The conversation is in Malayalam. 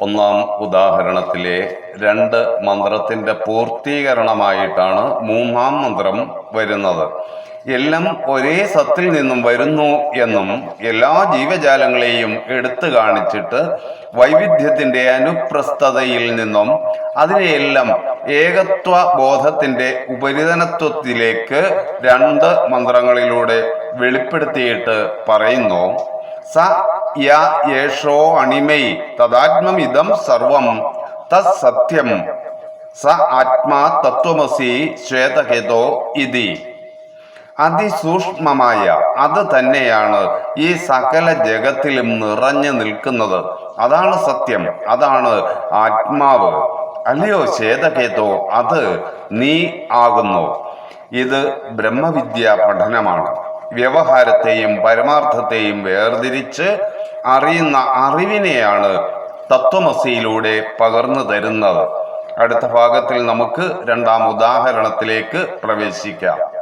ഒന്നാം ഉദാഹരണത്തിലെ രണ്ട് മന്ത്രത്തിന്റെ പൂർത്തീകരണമായിട്ടാണ് മൂന്നാം മന്ത്രം വരുന്നത്. എല്ലാം ഒരേ സത്തിൽ നിന്നും വരുന്നു എന്നും എല്ലാ ജീവജാലങ്ങളെയും എടുത്തു കാണിച്ചിട്ട് വൈവിധ്യത്തിന്റെ അനുപ്രസ്ഥതയിൽ നിന്നും അതിനെയെല്ലാം ഏകത്വ ബോധത്തിന്റെ ഉപരിതനത്വത്തിലേക്ക് രണ്ട് മന്ത്രങ്ങളിലൂടെ വെളിപ്പെടുത്തിയിട്ട് പറയുന്നു. സ യേഷോ അണിമൈ. തദാത്മമിതം സർവം. തത് സത്യം. സ ആത്മാ തത്വമസി ശ്വേതഹേതോ ഇതി. അതിസൂക്ഷ്മമായ അത് തന്നെയാണ് ഈ സകല ജഗത്തിലും നിറഞ്ഞു നിൽക്കുന്നത്. അതാണ് സത്യം. അതാണ് ആത്മാവ്. അല്ലയോ ശേതകേതോ അത് നീ ആകുന്നു. ഇത് ബ്രഹ്മവിദ്യ പഠനമാണ്. വ്യവഹാരത്തെയും പരമാർത്ഥത്തെയും വേർതിരിച്ച് അറിയുന്ന അറിവിനെയാണ് തത്വമസിയിലൂടെ പകർന്നു തരുന്നത്. അടുത്ത ഭാഗത്തിൽ നമുക്ക് രണ്ടാം ഉദാഹരണത്തിലേക്ക് പ്രവേശിക്കാം.